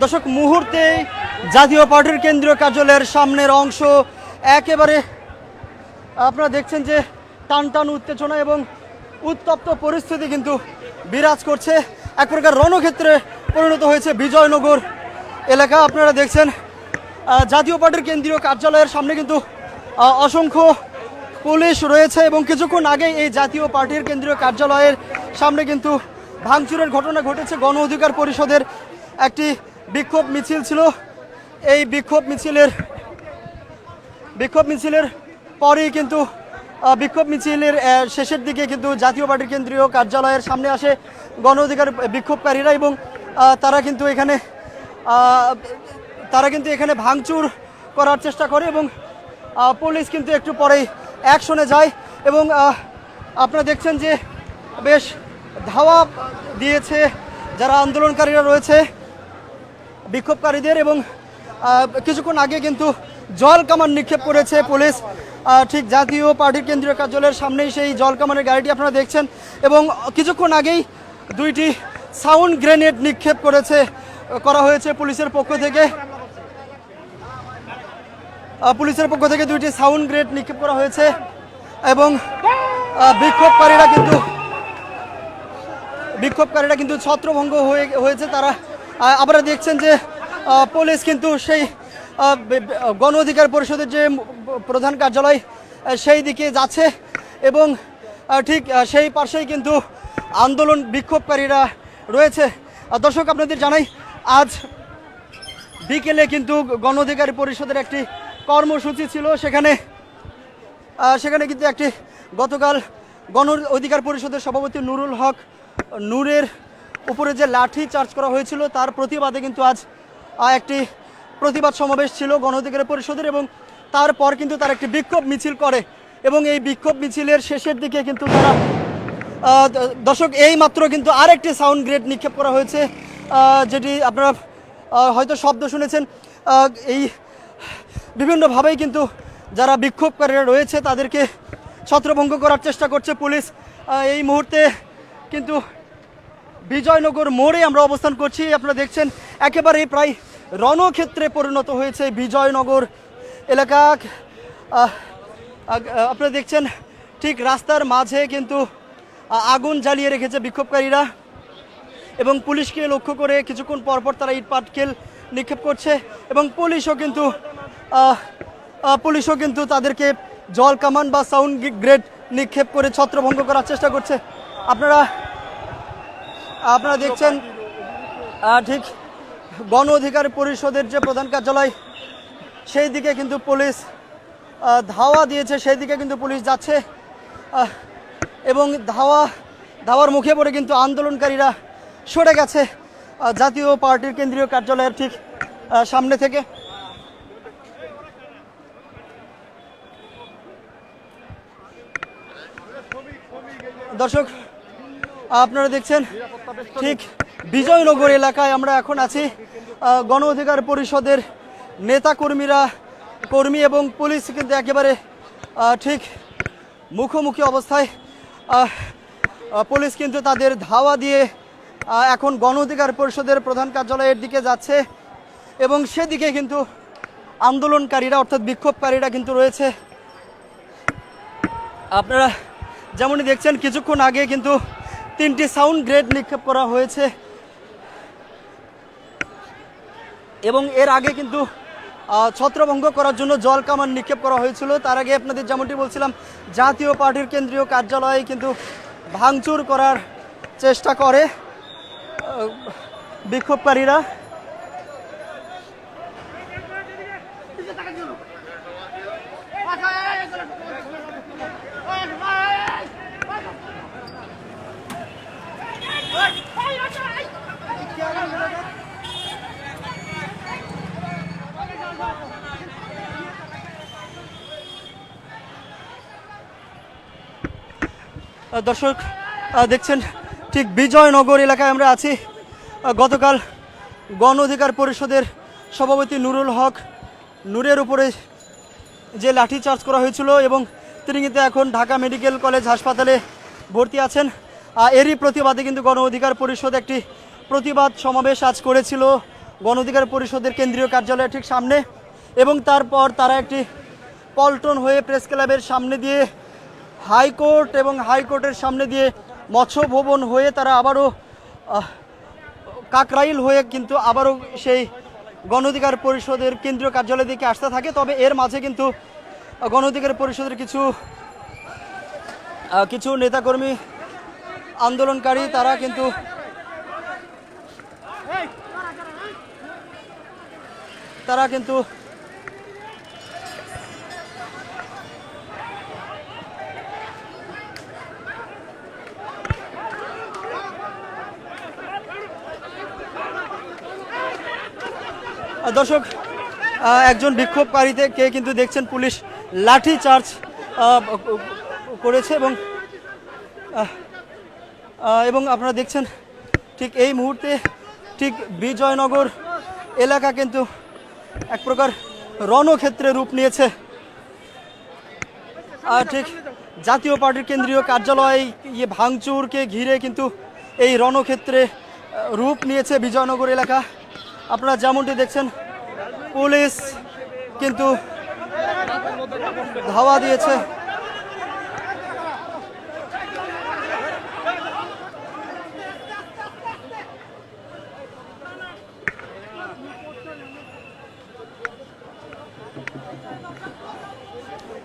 দর্শক মুহূর্তে জাতীয় পার্টির কেন্দ্রীয় কার্যালয়ের সামনের অংশ একেবারে আপনারা দেখছেন যে টান টান উত্তেজনা এবং উত্তপ্ত পরিস্থিতি কিন্তু বিরাজ করছে। এক প্রকার রণক্ষেত্রে পরিণত হয়েছে বিজয়নগর এলাকা। আপনারা দেখছেন জাতীয় পার্টির কেন্দ্রীয় কার্যালয়ের সামনে কিন্তু অসংখ্য পুলিশ রয়েছে এবং কিছুক্ষণ আগেই এই জাতীয় পার্টির কেন্দ্রীয় কার্যালয়ের সামনে কিন্তু ভাঙচুরের ঘটনা ঘটেছে গণ অধিকার পরিষদের একটি বিক্ষোভ মিছিল ছিল। এই বিক্ষোভ মিছিলের বিক্ষোভ মিছিলের পরেই কিন্তু বিক্ষোভ মিছিলের শেষের দিকে কিন্তু জাতীয় পার্টির কেন্দ্রীয় কার্যালয়ের সামনে আসে গণ অধিকার বিক্ষোভকারীরা এবং তারা কিন্তু এখানে তারা কিন্তু এখানে ভাঙচুর করার চেষ্টা করে এবং পুলিশ কিন্তু একটু পরেই অ্যাকশনে যায় এবং আপনারা দেখছেন যে বেশ ধাওয়া দিয়েছে যারা আন্দোলনকারীরা রয়েছে। বিক্ষোভকারীদের এবং কিছুক্ষণ আগে কিন্তু জল কামান নিক্ষেপ করেছে পুলিশ। ঠিক জাতীয় পার্টির কেন্দ্রীয় কার্যালয়ের সামনেই সেই জল কামানের গাড়িটি আপনারা দেখছেন এবং কিছুক্ষণ আগেই দুইটি সাউন্ড গ্রেনেড নিক্ষেপ করেছে, করা হয়েছে পুলিশের পক্ষ থেকে। পুলিশের পক্ষ থেকে দুইটি সাউন্ড গ্রেড নিক্ষেপ করা হয়েছে এবং বিক্ষোভকারীরা কিন্তু বিক্ষোভকারীরা কিন্তু ছত্রভঙ্গ হয়ে, হয়েছে। তারা আপনারা দেখছেন যে পুলিশ কিন্তু সেই গণ অধিকার পরিষদের যে প্রধান কার্যালয় সেই দিকে যাচ্ছে এবং ঠিক সেই পাশেই কিন্তু আন্দোলন বিক্ষোভকারীরা রয়েছে। দর্শক আপনাদের জানাই, আজ বিকেলে কিন্তু গণ অধিকার পরিষদের একটি কর্মসূচি ছিল। সেখানে সেখানে কিন্তু একটি গতকাল গণ অধিকার পরিষদের সভাপতি নুরুল হক নূরের উপরে যে লাঠি চার্জ করা হয়েছিল, তার প্রতিবাদে কিন্তু আজ একটি প্রতিবাদ সমাবেশ ছিল গণ অধিকার পরিষদের এবং তারপর কিন্তু তার একটি বিক্ষোভ মিছিল করে এবং এই বিক্ষোভ মিছিলের শেষের দিকে কিন্তু তারা দর্শক, এই মাত্র কিন্তু আরেকটি সাউন্ড গ্রেড নিক্ষেপ করা হয়েছে যেটি আপনারা হয়তো শব্দ শুনেছেন এই বিভিন্নভাবেই কিন্তু যারা বিক্ষোভকারীরা রয়েছে তাদেরকে ছত্রভঙ্গ করার চেষ্টা করছে পুলিশ এই মুহূর্তে কিন্তু বিজয়নগর মোড়ে আমরা অবস্থান করছি। আপনারা দেখছেন, একেবারে প্রায় রণক্ষেত্রে পরিণত হয়েছে বিজয়নগর এলাকা। আপনারা দেখছেন, ঠিক রাস্তার মাঝে কিন্তু আগুন জ্বালিয়ে রেখেছে বিক্ষোভকারীরা। এবং পুলিশকে লক্ষ্য করে কিছুক্ষণ পরপর তারা ইট পাটকেল নিক্ষেপ করছে। এবং পুলিশও কিন্তু পুলিশও কিন্তু তাদেরকে জল, কামান বা সাউন্ড গ্রেড নিক্ষেপ করে ছত্রভঙ্গ করার চেষ্টা করছে। আপনারা আপনারা দেখছেন ঠিক গণ অধিকার পরিষদের যে প্রধান কার্যালয়, সেই দিকে কিন্তু পুলিশ ধাওয়া দিয়েছে, সেই দিকে কিন্তু পুলিশ যাচ্ছে এবং ধাওয়া, ধাওয়ার মুখে পড়ে কিন্তু আন্দোলনকারীরা সরে গেছে জাতীয় পার্টির কেন্দ্রীয় কার্যালয়ের ঠিক সামনে থেকে। দর্শক আপনারা দেখছেন ঠিক বিজয়নগর এলাকায় আমরা এখন আছি। গণ অধিকার পরিষদের নেতা কর্মীরা কর্মী এবং পুলিশ কিন্তু একেবারে ঠিক মুখোমুখি অবস্থায় পুলিশ কিন্তু তাদের ধাওয়া দিয়ে এখন গণ অধিকার পরিষদের প্রধান কার্যালয়ের দিকে যাচ্ছে এবং সেদিকে কিন্তু আন্দোলনকারীরা অর্থাৎ বিক্ষোভকারীরা কিন্তু রয়েছে। আপনারা যেমনই দেখছেন, কিছুক্ষণ আগে কিন্তু তিনটি সাউন্ড গ্রেড নিক্ষেপ করা হয়েছে। এবং এর আগে কিন্তু ছত্রভঙ্গ করার জন্য জল কামান নিক্ষেপ করা হয়েছিল। তার আগে আপনাদের যেমনটি বলছিলাম, জাতীয় পার্টির কেন্দ্রীয় কার্যালয়ে কিন্তু ভাঙচুর করার চেষ্টা করে বিক্ষোভকারীরা। দর্শক দেখছেন ঠিক বিজয়নগর এলাকায় আমরা আছি। গতকাল গণ অধিকার পরিষদের সভাপতি নুরুল হক নূরের উপরে যে লাঠি চার্জ করা হয়েছিল এবং তিনি কিন্তু এখন ঢাকা মেডিকেল কলেজ হাসপাতালে ভর্তি আছেন। আহ, এরই প্রতিবাদে কিন্তু গণ অধিকার পরিষদ একটি প্রতিবাদ সমাবেশ আজ করেছিল। গণ অধিকার পরিষদের কেন্দ্রীয় কার্যালয়ের ঠিক সামনে এবং তারপর তারা একটি পল্টন হয়ে প্রেস ক্লাবের সামনে দিয়ে হাইকোর্ট এবং হাইকোর্টের সামনে দিয়ে মৎস্য ভবন হয়ে তারা আবারও কাকরাইল হয়ে কিন্তু আবারও সেই গণ অধিকার পরিষদের কেন্দ্রীয় কার্যালয়ের দিকে আসতে থাকে। তবে এর মাঝে কিন্তু আহ, গণ অধিকার পরিষদের কিছু কিছু নেতাকর্মী আন্দোলনকারী তারা কিন্তু তারা কিন্তু দর্শক একজন বিক্ষোভকারীতে কে কিন্তু দেখছেন পুলিশ লাঠি চার্জ করেছে এবং এবং আপনারা দেখছেন ঠিক এই মুহূর্তে ঠিক বিজয়নগর এলাকা কিন্তু এক প্রকার রণক্ষেত্রে রূপ নিয়েছে। আর ঠিক জাতীয় পার্টির কেন্দ্রীয় কার্যালয় ইয়ে ভাঙচুরকে ঘিরে কিন্তু এই রণক্ষেত্রে রূপ নিয়েছে বিজয়নগর এলাকা। আপনারা যেমনটি দেখছেন, পুলিশ কিন্তু ধাওয়া দিয়েছে।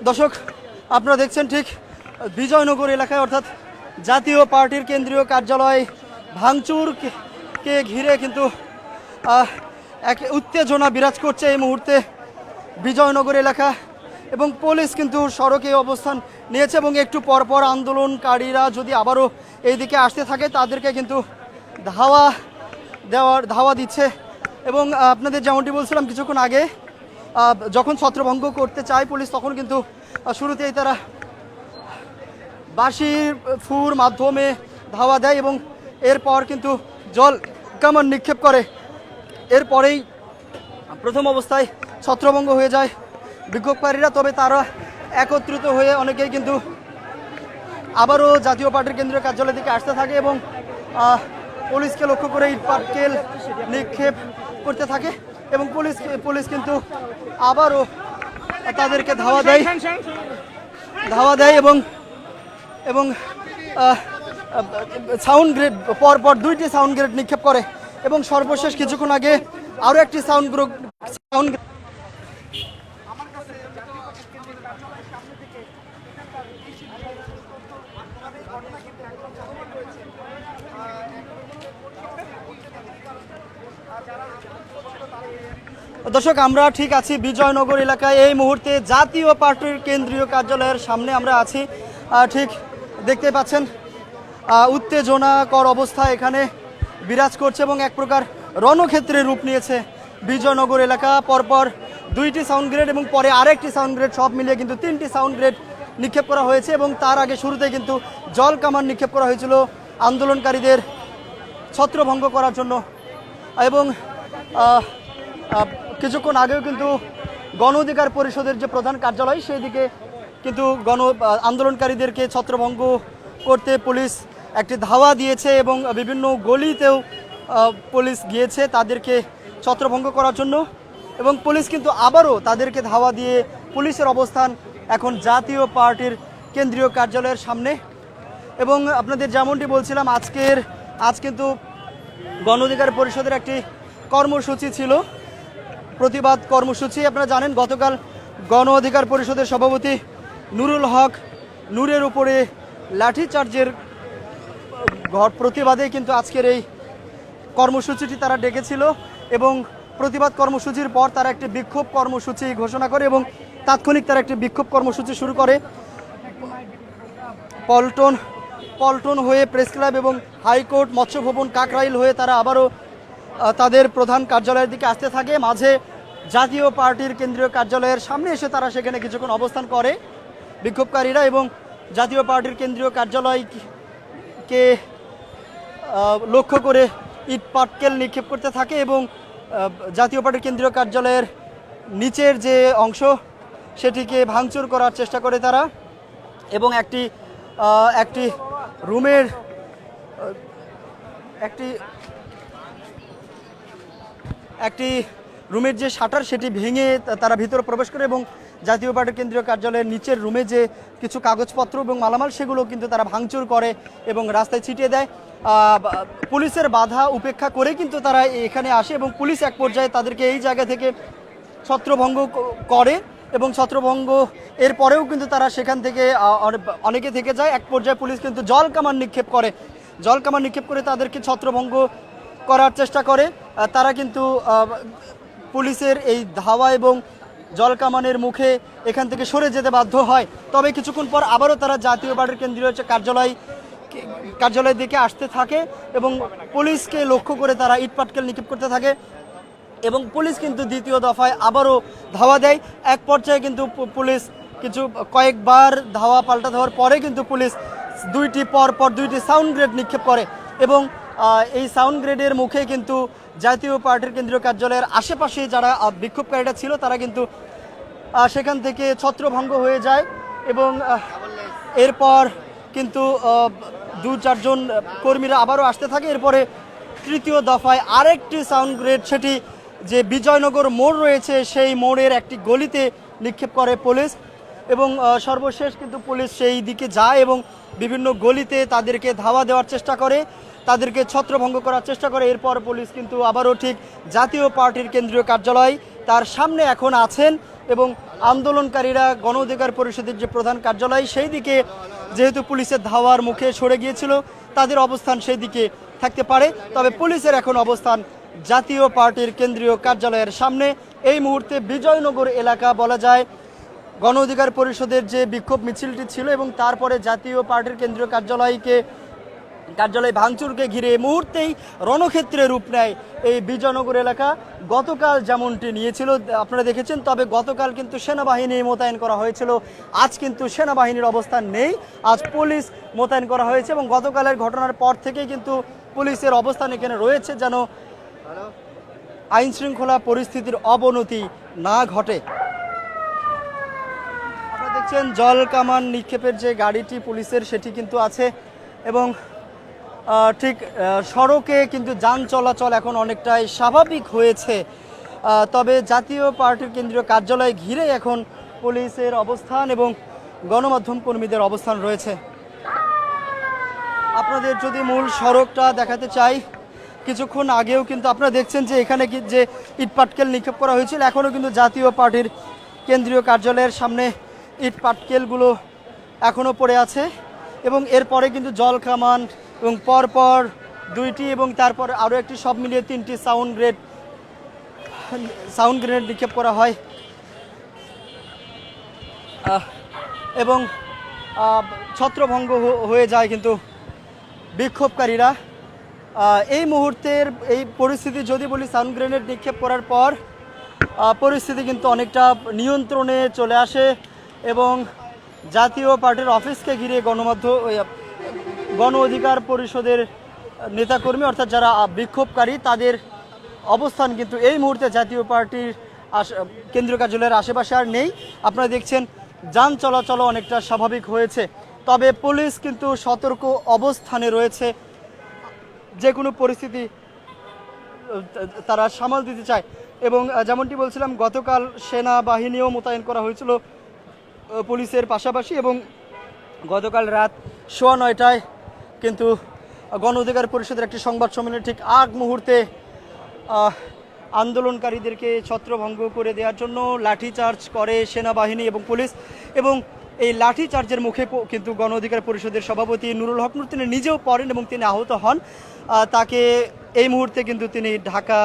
দর্শক, আপনারা দেখছেন ঠিক বিজয়নগর এলাকায়, অর্থাৎ জাতীয় পার্টির কেন্দ্রীয় কার্যালয় ভাঙচুর কে- কে ঘিরে কিন্তু এক উত্তেজনা বিরাজ করছে এই মুহূর্তে বিজয়নগর এলাকা এবং পুলিশ কিন্তু সড়কে অবস্থান নিয়েছে এবং একটু পরপর আন্দোলনকারীরা যদি আবারও এইদিকে আসতে থাকে, তাদেরকে কিন্তু ধাওয়া দেওয়ার, ধাওয়া দিচ্ছে। এবং আপনাদের যেমনটি বলছিলাম, কিছুক্ষণ আগে যখন ছত্রভঙ্গ করতে চায় পুলিশ, তখন কিন্তু শুরুতেই তারা বাঁশির ফুর মাধ্যমে ধাওয়া দেয় এবং এরপর কিন্তু জল কামান নিক্ষেপ করে। এরপরেই প্রথম অবস্থায় ছত্রভঙ্গ হয়ে যায় বিক্ষোভকারীরা তবে তারা একত্রিত হয়ে অনেকেই কিন্তু আবারও জাতীয় পার্টির কেন্দ্রীয় কার্যালয় থেকে আসতে থাকে এবং পুলিশকে লক্ষ্য করে ইট পাটকেল নিক্ষেপ করতে থাকে এবং পুলিশ পুলিশ কিন্তু আবারও তাদেরকে ধাওয়া দেয়। ধাওয়া দেয় এবং এবং সাউন্ড গ্রেড পর পর দুইটি সাউন্ড গ্রেড নিক্ষেপ করে। এবং সর্বশেষ কিছুক্ষণ আগে আরও একটি সাউন্ড গ্রুপ সাউন্ড দর্শক, আমরা ঠিক আছি বিজয়নগর এলাকায়। এই মুহূর্তে জাতীয় পার্টির কেন্দ্রীয় কার্যালয়ের সামনে আমরা আছি। ঠিক দেখতে পাচ্ছেন উত্তেজনাকর অবস্থা এখানে। বিরাজ করছে এবং এক প্রকার রণক্ষেত্রে রূপ নিয়েছে বিজয়নগর এলাকা। পরপর দুইটি সাউন্ড গ্রেড এবং পরে আরেকটি সাউন্ড গ্রেড সব মিলিয়ে কিন্তু তিনটি সাউন্ড গ্রেড নিক্ষেপ করা হয়েছে এবং তার আগে শুরুতে কিন্তু জল কামান নিক্ষেপ করা হয়েছিল আন্দোলনকারীদের ছত্রভঙ্গ করার জন্য। এবং কিছুক্ষণ আগেও কিন্তু গণ অধিকার পরিষদের যে প্রধান কার্যালয় সেই দিকে কিন্তু গণ আন্দোলনকারীদেরকে ছত্রভঙ্গ করতে পুলিশ একটি ধাওয়া দিয়েছে এবং বিভিন্ন গলিতেও পুলিশ গিয়েছে তাদেরকে ছত্রভঙ্গ করার জন্য এবং পুলিশ কিন্তু আবারও তাদেরকে ধাওয়া দিয়ে পুলিশের অবস্থান এখন জাতীয় পার্টির কেন্দ্রীয় কার্যালয়ের সামনে। এবং আপনাদের যেমনটি বলছিলাম, আজকের, আজ কিন্তু গণ অধিকার পরিষদের একটি কর্মসূচি ছিল, প্রতিবাদ কর্মসূচি। আপনারা জানেন, গতকাল গণ অধিকার পরিষদের সভাপতি নুরুল হক নূরের উপরে লাঠিচার্জের ঘর প্রতিবাদে কিন্তু আজকের এই কর্মসূচিটি তারা ডেকেছিল এবং প্রতিবাদ কর্মসূচির পর তারা একটি বিক্ষোভ কর্মসূচি ঘোষণা করে এবং তাৎক্ষণিক তারা একটি বিক্ষোভ কর্মসূচি শুরু করে। পল্টন পল্টন হয়ে প্রেস ক্লাব এবং হাইকোর্ট মৎস্য ভবন কাকরাইল হয়ে তারা আবারও তাদের প্রধান কার্যালয়ের দিকে আসতে থাকে। মাঝে জাতীয় পার্টির কেন্দ্রীয় কার্যালয়ের সামনে এসে তারা সেখানে কিছুক্ষণ অবস্থান করে বিক্ষোভকারীরা এবং জাতীয় পার্টির কেন্দ্রীয় কার্যালয়কে লক্ষ্য করে ইট পাটকেল নিক্ষেপ করতে থাকে এবং জাতীয় পার্টির কেন্দ্রীয় কার্যালয়ের নিচের যে অংশ, সেটিকে ভাঙচুর করার চেষ্টা করে তারা এবং একটি একটি রুমের একটি একটি রুমের যে শাটার, সেটি ভেঙে তারা ভিতরে প্রবেশ করে এবং জাতীয় পার্টির কেন্দ্রীয় কার্যালয়ের নিচের রুমে যে কিছু কাগজপত্র এবং মালামাল, সেগুলো কিন্তু তারা ভাঙচুর করে এবং রাস্তায় ছিটিয়ে দেয়। পুলিশের বাধা উপেক্ষা করে কিন্তু তারা এখানে আসে এবং পুলিশ এক পর্যায়ে তাদেরকে এই জায়গা থেকে ছত্রভঙ্গ করে এবং ছত্রভঙ্গ এর পরেও কিন্তু তারা সেখান থেকে অনেকে থেকে যায়। এক পর্যায়ে পুলিশ কিন্তু জল কামান নিক্ষেপ করে। জল কামান নিক্ষেপ করে তাদেরকে ছত্রভঙ্গ করার চেষ্টা করে। তারা কিন্তু পুলিশের এই ধাওয়া এবং জল কামানের মুখে এখান থেকে সরে যেতে বাধ্য হয়। তবে কিছুক্ষণ পর আবারও তারা জাতীয় পার্টির কেন্দ্রীয় কার্যালয় কার্যালয়ের দিকে আসতে থাকে এবং পুলিশকে লক্ষ্য করে তারা ইটপাটকেল নিক্ষেপ করতে থাকে এবং পুলিশ কিন্তু দ্বিতীয় দফায় আবারও ধাওয়া দেয়। এক পর্যায়ে কিন্তু পুলিশ কিছু কয়েকবার ধাওয়া পাল্টা ধাওয়ার পরে কিন্তু পুলিশ দুইটি পর পর দুইটি সাউন্ড গ্রেড নিক্ষেপ করে এবং এই সাউন্ড গ্রেডের মুখে কিন্তু জাতীয় পার্টির কেন্দ্রীয় কার্যালয়ের আশেপাশে যারা বিক্ষোভকারীরা ছিল তারা কিন্তু সেখান থেকে ছত্রভঙ্গ হয়ে যায় এবং এরপর কিন্তু দু চারজন কর্মীরা আবারও আসতে থাকে। এরপরে তৃতীয় দফায় আরেকটি সাউন্ড গ্রেড সেটি যে বিজয়নগর মোড় রয়েছে, সেই মোড়ের একটি গলিতে নিক্ষেপ করে পুলিশ এবং সর্বশেষ কিন্তু পুলিশ সেই দিকে যায় এবং বিভিন্ন গলিতে তাদেরকে ধাওয়া দেওয়ার চেষ্টা করে, তাদেরকে ছত্রভঙ্গ করার চেষ্টা করে। এরপর পুলিশ কিন্তু আবারও ঠিক জাতীয় পার্টির কেন্দ্রীয় কার্যালয় তার সামনে এখন আছেন। এবং আন্দোলনকারীরা গণ অধিকার পরিষদের যে প্রধান কার্যালয়, সেই দিকে যেহেতু পুলিশের ধাওয়ার মুখে সরে গিয়েছিল, তাদের অবস্থান সেই দিকে থাকতে পারে। তবে পুলিশের এখন অবস্থান জাতীয় পার্টির কেন্দ্রীয় কার্যালয়ের সামনে। এই মুহূর্তে বিজয়নগর এলাকা বলা যায় গণ অধিকার পরিষদের যে বিক্ষোভ মিছিলটি ছিল এবং তারপরে জাতীয় পার্টির কেন্দ্রীয় কার্যালয়কে কার্যালয় ভাঙচুরকে ঘিরে এই মুহূর্তেই রণক্ষেত্রে রূপ নেয় এই বিজয়নগর এলাকা। গতকাল যেমনটি নিয়েছিল, আপনারা দেখেছেন, তবে গতকাল কিন্তু সেনাবাহিনী মোতায়েন করা হয়েছিল। আজ কিন্তু সেনাবাহিনীর অবস্থান নেই। আজ পুলিশ মোতায়েন করা হয়েছে এবং গতকালের ঘটনার পর থেকেই কিন্তু পুলিশের অবস্থান এখানে রয়েছে যেন আইন শৃঙ্খলা পরিস্থিতির অবনতি না ঘটে। আপনারা দেখছেন, জল কামান নিক্ষেপের যে গাড়িটি পুলিশের, সেটি কিন্তু আছে এবং ঠিক সড়কে কিন্তু যান চলাচল এখন অনেকটাই স্বাভাবিক হয়েছে। তবে জাতীয় পার্টির কেন্দ্রীয় কার্যালয় ঘিরে এখন পুলিশের অবস্থান এবং গণমাধ্যম কর্মীদের অবস্থান রয়েছে। আপনাদের যদি মূল সড়কটা দেখাতে চাই, কিছুক্ষণ আগেও কিন্তু আপনারা দেখছেন যে এখানে যে ইটপাটকেল নিক্ষেপ করা হয়েছিল এখনও কিন্তু জাতীয় পার্টির কেন্দ্রীয় কার্যালয়ের সামনে ইট পাটকেলগুলো এখনও পড়ে আছে এবং এরপরে কিন্তু জল কামান এবং পরপর দুইটি এবং তারপর আরও একটি, সব মিলিয়ে তিনটি সাউন্ড গ্রেড সাউন্ড গ্রেনেড নিক্ষেপ করা হয়। এবং ছত্রভঙ্গ হয়ে যায় কিন্তু বিক্ষোভকারীরা। এই মুহূর্তের এই পরিস্থিতি যদি বলি সাউন্ড গ্রেনেড নিক্ষেপ করার পর পরিস্থিতি কিন্তু অনেকটা নিয়ন্ত্রণে চলে আসে এবং জাতীয় পার্টির অফিসকে ঘিরে গণমাধ্যম গণ অধিকার পরিষদের নেতাকর্মী, অর্থাৎ যারা বিক্ষোভকারী, তাদের অবস্থান কিন্তু এই মুহূর্তে জাতীয় পার্টির কেন্দ্রীয় কার্যালয়ের আশেপাশে আর নেই। আপনারা দেখছেন, যান চলাচল অনেকটা স্বাভাবিক হয়েছে। তবে পুলিশ কিন্তু সতর্ক অবস্থানে রয়েছে। যে কোনো পরিস্থিতি, তারা সামাল দিতে চায়। এবং যেমনটি বলছিলাম, গতকাল সেনাবাহিনীও মোতায়েন করা হয়েছিল পুলিশের পাশাপাশি এবং গতকাল রাত সোয়া নয়টায় কিন্তু গণ অধিকার পরিষদের একটি সংবাদ সম্মেলনে ঠিক আগ মুহূর্তে আন্দোলনকারীদেরকে ছত্রভঙ্গ করে দেওয়ার জন্য লাঠিচার্জ করে সেনাবাহিনী এবং পুলিশ এবং এই লাঠিচার্জের মুখে কিন্তু গণ অধিকার পরিষদের সভাপতি নুরুল হক নুর তিনি নিজেও পড়েন এবং তিনি আহত হন। তাকে এই মুহূর্তে কিন্তু তিনি ঢাকা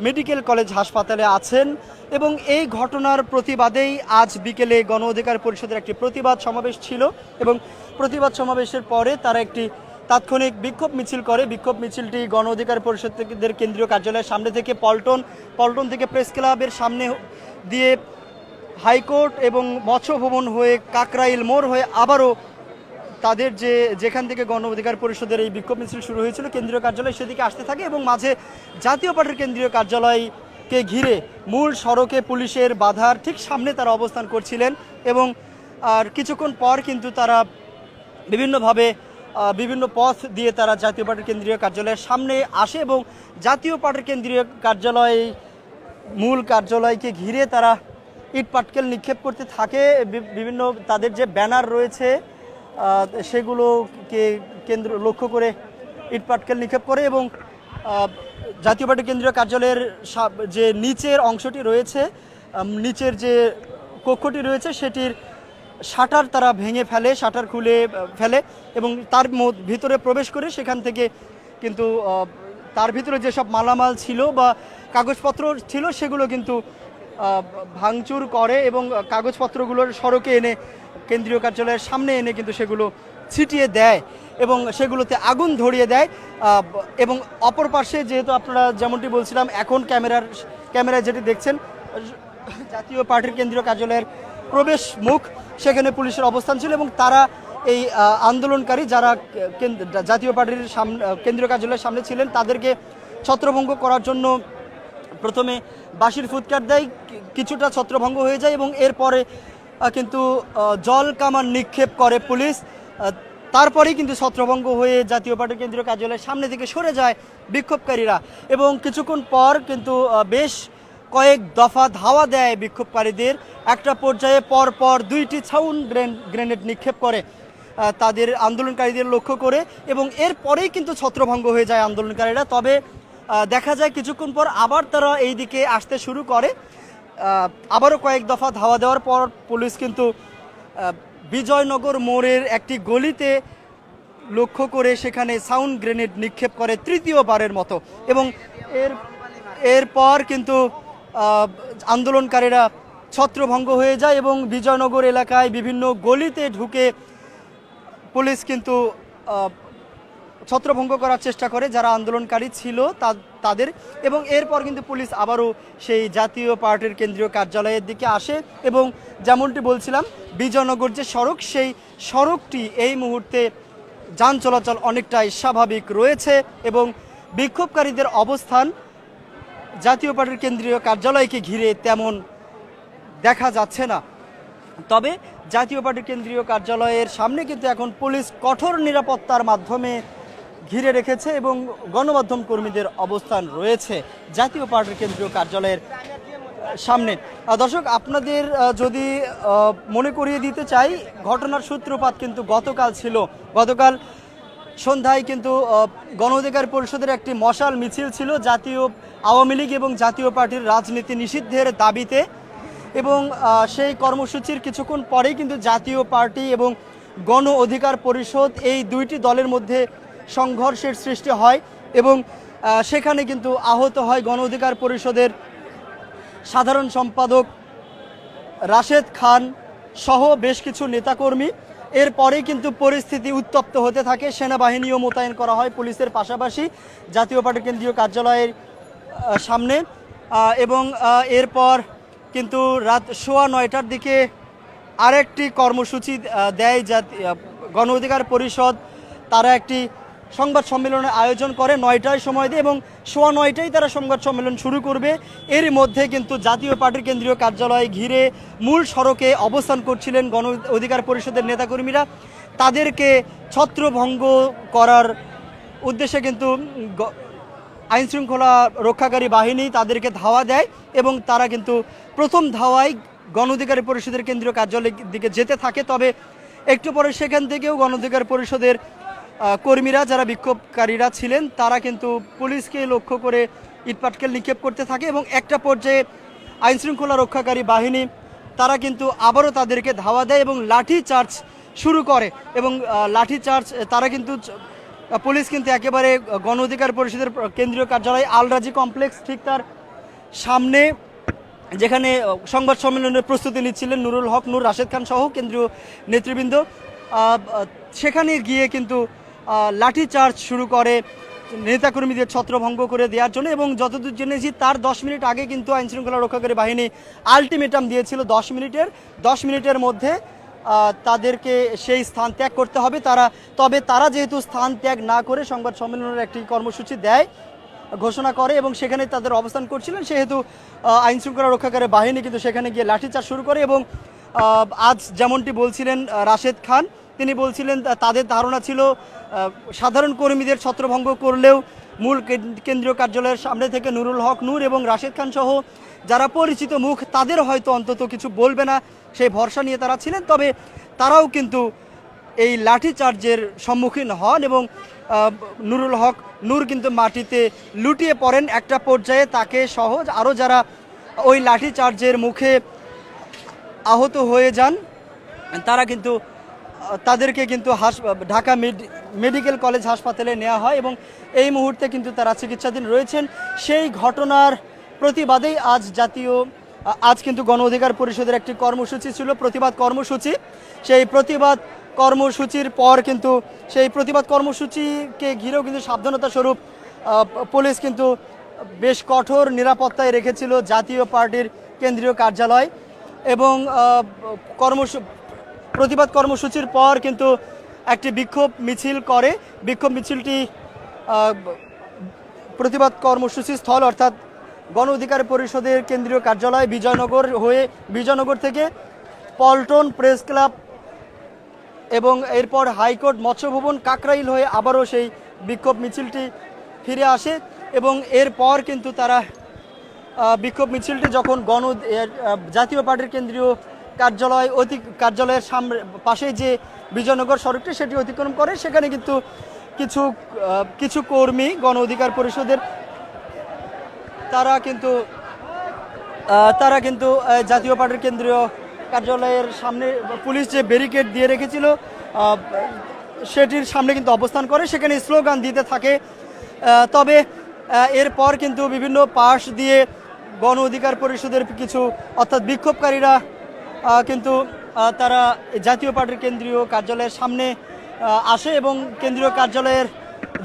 মেডিকেল কলেজ হাসপাতালে আছেন এবং এই ঘটনার প্রতিবাদেই আজ বিকেলে গণ অধিকার পরিষদের একটি প্রতিবাদ সমাবেশ ছিল এবং প্রতিবাদ সমাবেশের পরে তারা একটি তাৎক্ষণিক বিক্ষোভ মিছিল করে। বিক্ষোভ মিছিলটি গণ অধিকার পরিষদের কেন্দ্রীয় কার্যালয়ের সামনে থেকে পল্টন পল্টন থেকে প্রেস ক্লাবের সামনে দিয়ে হাইকোর্ট এবং মৎস্য ভবন হয়ে কাকরাইল মোড় হয়ে আবারও তাদের যে, যেখান থেকে গণ অধিকার পরিষদের এই বিক্ষোভ মিছিল শুরু হয়েছিল, কেন্দ্রীয় কার্যালয় সেদিকে আসতে থাকে এবং মাঝে জাতীয় পার্টির কেন্দ্রীয় কার্যালয়কে ঘিরে মূল সড়কে পুলিশের বাধার ঠিক সামনে তারা অবস্থান করছিলেন এবং আর কিছুক্ষণ পর কিন্তু তারা বিভিন্নভাবে বিভিন্ন পথ দিয়ে তারা জাতীয় পার্টির কেন্দ্রীয় কার্যালয়ের সামনে আসে এবং জাতীয় পার্টির কেন্দ্রীয় কার্যালয় মূল কার্যালয়কে ঘিরে তারা ইট পাটকেল নিক্ষেপ করতে থাকে। বিভিন্ন তাদের যে ব্যানার রয়েছে সেগুলোকে কেন্দ্র, লক্ষ্য করে ইট পাটকেল নিক্ষেপ করে এবং জাতীয় পার্টি কেন্দ্রীয় কার্যালয়ের যে নিচের অংশটি রয়েছে নিচের যে কক্ষটি রয়েছে, সেটির শাটার তারা ভেঙে ফেলে, শাটার খুলে ফেলে এবং তার ভিতরে প্রবেশ করে সেখান থেকে কিন্তু তার ভিতরে যেসব মালামাল ছিল বা কাগজপত্র ছিল সেগুলো কিন্তু ভাঙচুর করে এবং কাগজপত্রগুলোর সড়কে এনে কেন্দ্রীয় কার্যালয়ের সামনে এনে কিন্তু সেগুলো ছিটিয়ে দেয় এবং সেগুলোতে আগুন ধরিয়ে দেয় এবং অপর পাশে যেহেতু আপনারা যেমনটি বলছিলাম, এখন ক্যামেরার ক্যামেরায় যেটি দেখছেন, জাতীয় পার্টির কেন্দ্রীয় কার্যালয়ের প্রবেশ মুখ, সেখানে পুলিশের অবস্থান ছিল এবং তারা এই আন্দোলনকারী যারা জাতীয় পার্টির সামনে কেন্দ্রীয় কার্যালয়ের সামনে ছিলেন, তাদেরকে ছত্রভঙ্গ করার জন্য প্রথমে বাঁশির ফুৎকার দেয় কিছুটা ছত্রভঙ্গ হয়ে যায় এবং এরপরে কিন্তু জল কামান নিক্ষেপ করে পুলিশ তারপরেই কিন্তু ছত্রভঙ্গ হয়ে জাতীয় পার্টির কেন্দ্রীয় কার্যালয়ের সামনে থেকে সরে যায় বিক্ষোভকারীরা এবং কিছুক্ষণ পর কিন্তু বেশ কয়েক দফা ধাওয়া দেয় বিক্ষোভকারীদের। একটা পর্যায়ে পর পর দুইটি ছাউন গ্রেনেড নিক্ষেপ করে তাদের আন্দোলনকারীদের লক্ষ্য করে এবং এরপরেই কিন্তু ছত্রভঙ্গ হয়ে যায় আন্দোলনকারীরা। তবে দেখা যায় কিছুক্ষণ পর আবার তারা এই দিকে আসতে শুরু করে। আবারও কয়েক দফা ধাওয়া দেওয়ার পর পুলিশ কিন্তু বিজয়নগর মোড়ের একটি গলিতে লক্ষ্য করে সেখানে সাউন্ড গ্রেনেড নিক্ষেপ করে তৃতীয়বারের মতো এবং এর এরপর কিন্তু আন্দোলনকারীরা ছত্রভঙ্গ হয়ে যায় এবং বিজয়নগর এলাকায় বিভিন্ন গলিতে ঢুকে পুলিশ কিন্তু ছত্রভঙ্গ করার চেষ্টা করে যারা আন্দোলনকারী ছিল তাদের এবং এরপর কিন্তু পুলিশ আবারও সেই জাতীয় পার্টির কেন্দ্রীয় কার্যালয়ের দিকে আসে এবং যেমনটি বলছিলাম, বিজয়নগর যে সড়ক, সেই সড়কটি এই মুহূর্তে যান চলাচল অনেকটাই স্বাভাবিক রয়েছে এবং বিক্ষোভকারীদের অবস্থান জাতীয় পার্টির কেন্দ্রীয় কার্যালয়কে ঘিরে তেমন দেখা যাচ্ছে না। তবে জাতীয় পার্টির কেন্দ্রীয় কার্যালয়ের সামনে কিন্তু এখন পুলিশ কঠোর নিরাপত্তার মাধ্যমে ঘিরে রেখেছে এবং গণমাধ্যম কর্মীদের অবস্থান রয়েছে জাতীয় পার্টির কেন্দ্রীয় কার্যালয়ের সামনে। দর্শক, আপনাদের যদি মনে করিয়ে দিতে চাই, ঘটনার সূত্রপাত কিন্তু গতকাল ছিল। গতকাল সন্ধ্যায় কিন্তু গণ অধিকার পরিষদের একটি মশাল মিছিল ছিল। জাতীয় আওয়ামী লীগ এবং জাতীয় পার্টির রাজনীতি নিষিদ্ধের দাবিতে এবং সেই কর্মসূচির কিছুক্ষণ পরেই কিন্তু জাতীয় পার্টি এবং গণ অধিকার পরিষদ এই দুইটি দলের মধ্যে সংঘর্ষের সৃষ্টি হয় এবং সেখানে কিন্তু আহত হয় গণ অধিকার পরিষদের সাধারণ সম্পাদক রাশেদ খান সহ বেশ কিছু নেতাকর্মী। এরপরেই কিন্তু পরিস্থিতি উত্তপ্ত হতে থাকে। সেনাবাহিনীও মোতায়েন করা হয় পুলিশের পাশাপাশি। জাতীয় পার্টি কেন্দ্রীয় কার্যালয়ের সামনে। এবং এরপর কিন্তু রাত সোয়া নয়টার দিকে আরেকটি কর্মসূচি দেয় আহ, গণ অধিকার পরিষদ। তারা একটি সংবাদ সম্মেলনের আয়োজন করে নয়টায় সময় দিয়ে এবং সোয়া নয়টায় তারা সংবাদ সম্মেলন শুরু করবে। এর মধ্যে কিন্তু জাতীয় পার্টির কেন্দ্রীয় কার্যালয় ঘিরে মূল সড়কে অবস্থান করছিলেন গণ অধিকার পরিষদের নেতাকর্মীরা। তাদেরকে ছত্রভঙ্গ করার উদ্দেশ্যে কিন্তু আইন শৃঙ্খলা রক্ষাকারী বাহিনী তাদেরকে ধাওয়া দেয় এবং তারা কিন্তু প্রথম ধাওয়ায় গণ অধিকার পরিষদের কেন্দ্রীয় কার্যালয়ের দিকে যেতে থাকে। তবে একটু পরে সেখান থেকেও গণ অধিকার পরিষদের কর্মীরা যারা বিক্ষোভকারীরা ছিলেন, তারা কিন্তু পুলিশকে লক্ষ্য করে ইটপাটকেল নিক্ষেপ করতে থাকে এবং একটা পর্যায়ে আইন শৃঙ্খলা রক্ষাকারী বাহিনী, তারা কিন্তু আবারও তাদেরকে ধাওয়া দেয় এবং লাঠি চার্জ শুরু করে এবং লাঠি চার্জ তারা কিন্তু পুলিশ কিন্তু একেবারে গণ অধিকার পরিষদের কেন্দ্রীয় কার্যালয় আলরাজি কমপ্লেক্স ঠিক তার সামনে, যেখানে সংবাদ সম্মেলনের প্রস্তুতি নিচ্ছিলেন নুরুল হক, নূর রাশেদ খান সহ কেন্দ্রীয় নেতৃবৃন্দ। সেখানে গিয়ে কিন্তু লাঠি চার্জ শুরু করে নেতাকর্মীদের ছত্রভঙ্গ করে দেওয়ার জন্য এবং যতদূর জেনেছি তার দশ মিনিট আগে কিন্তু আইনশৃঙ্খলা রক্ষাকারী বাহিনী আলটিমেটাম দিয়েছিল দশ মিনিটের দশ মিনিটের মধ্যে তাদেরকে সেই স্থান ত্যাগ করতে হবে তারা, তবে তারা যেহেতু স্থান ত্যাগ না করে সংবাদ সম্মেলনের একটি কর্মসূচি দেয়, ঘোষণা করে এবং সেখানে তাদের অবস্থান করছিলেন, সেহেতু আইন শৃঙ্খলা রক্ষাকারী বাহিনী কিন্তু সেখানে গিয়ে লাঠিচার্জ শুরু করে এবং আজ যেমনটি বলছিলেন রাশেদ খান, তিনি বলছিলেন তাদের ধারণা ছিল সাধারণ কর্মীদের ছত্রভঙ্গ করলেও মূল কেন্দ্রীয় কার্যালয়ের সামনে থেকে নুরুল হক, নূর এবং রাশেদ খান সহ যারা পরিচিত মুখ, তাদের হয়তো অন্তত কিছু বলবে না। সেই ভরসা নিয়ে তারা ছিলেন, তবে তারাও কিন্তু এই লাঠি চার্জের সম্মুখীন হন এবং নুরুল হক, নূর কিন্তু মাটিতে লুটিয়ে পড়েন একটা পর্যায়ে। তাকে সহজ আরও যারা ওই লাঠি চার্জের মুখে আহত হয়ে যান, তারা কিন্তু তাদেরকে কিন্তু হাস ঢাকা মেড- মেডিকেল কলেজ হাসপাতালে নেওয়া হয় এবং এই মুহূর্তে কিন্তু তারা চিকিৎসাধীন রয়েছেন। সেই ঘটনার প্রতিবাদেই আজ জাতীয় আজ কিন্তু গণ অধিকার পরিষদের একটি কর্মসূচি ছিল প্রতিবাদ কর্মসূচি। সেই প্রতিবাদ কর্মসূচির পর কিন্তু সেই প্রতিবাদ কর্মসূচিকে ঘিরেও কিন্তু সাবধানতা স্বরূপ পুলিশ কিন্তু বেশ কঠোর নিরাপত্তায় রেখেছিল জাতীয় পার্টির কেন্দ্রীয় কার্যালয় এবং আহ, কর্মসূ প্রতিবাদ কর্মসূচির পর কিন্তু একটি বিক্ষোভ মিছিল করে। বিক্ষোভ মিছিলটি প্রতিবাদ কর্মসূচি স্থল অর্থাৎ গণ অধিকার পরিষদের কেন্দ্রীয় কার্যালয় বিজয়নগর হয়ে, বিজয়নগর থেকে পল্টন প্রেস ক্লাব এবং এরপর হাইকোর্ট মৎস্যভবন কাকরাইল হয়ে আবারও সেই বিক্ষোভ মিছিলটি ফিরে আসে এবং এরপর কিন্তু তারা বিক্ষোভ মিছিলটি যখন গণ জাতীয় পার্টির কেন্দ্রীয় কার্যালয় অতি কার্যালয়ের সামনে পাশে যে বিজয়নগর সড়কটি সেটি অতিক্রম করে, সেখানে কিন্তু কিছু কিছু কর্মী গণ অধিকার পরিষদের তারা কিন্তু তারা কিন্তু জাতীয় পার্টির কেন্দ্রীয় কার্যালয়ের সামনে পুলিশ যে ব্যারিকেড দিয়ে রেখেছিল সেটির সামনে কিন্তু অবস্থান করে, সেখানে স্লোগান দিতে থাকে। তবে এরপর কিন্তু বিভিন্ন পাশ দিয়ে গণ অধিকার পরিষদের কিছু, অর্থাৎ বিক্ষোভকারীরা কিন্তু তারা জাতীয় পার্টির কেন্দ্রীয় কার্যালয়ের সামনে আসে এবং কেন্দ্রীয় কার্যালয়ের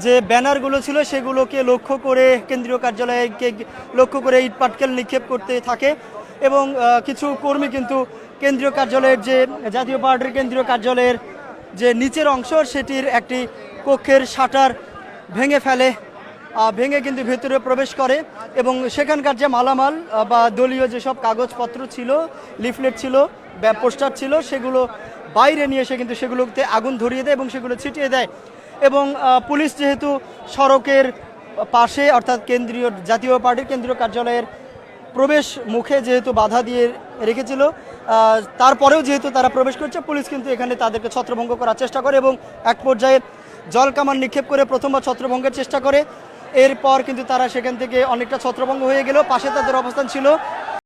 যে ব্যানারগুলো ছিল সেগুলোকে লক্ষ্য করে কেন্দ্রীয় কার্যালয়কে লক্ষ্য করে ইট পাটকেল নিক্ষেপ করতে থাকে এবং কিছু কর্মী কিন্তু কেন্দ্রীয় কার্যালয়ের যে জাতীয় পার্টির কেন্দ্রীয় কার্যালয়ের যে নিচের অংশ, সেটির একটি কক্ষের শাটার ভেঙে ফেলে। ভেঙে কিন্তু ভেতরে প্রবেশ করে এবং সেখানকার যে মালামাল বা দলীয় যেসব কাগজপত্র ছিল, লিফলেট ছিল পোস্টার ছিল, সেগুলো বাইরে নিয়ে এসে কিন্তু সেগুলোতে আগুন ধরিয়ে দেয় এবং সেগুলো ছিটিয়ে দেয়। এবং পুলিশ যেহেতু সড়কের পাশে, অর্থাৎ কেন্দ্রীয়, জাতীয় পার্টির কেন্দ্রীয় কার্যালয়ের প্রবেশ মুখে যেহেতু বাধা দিয়ে রেখেছিল তারপরেও যেহেতু তারা প্রবেশ করছে, পুলিশ কিন্তু এখানে তাদেরকে ছত্রভঙ্গ করার চেষ্টা করে এবং এক পর্যায়ে জল কামান নিক্ষেপ করে প্রথমবার ছত্রভঙ্গের চেষ্টা করে। এরপর কিন্তু তারা সেখান থেকে অনেকটা ছত্রভঙ্গ হয়ে গেল। পাশে তাদের অবস্থান ছিল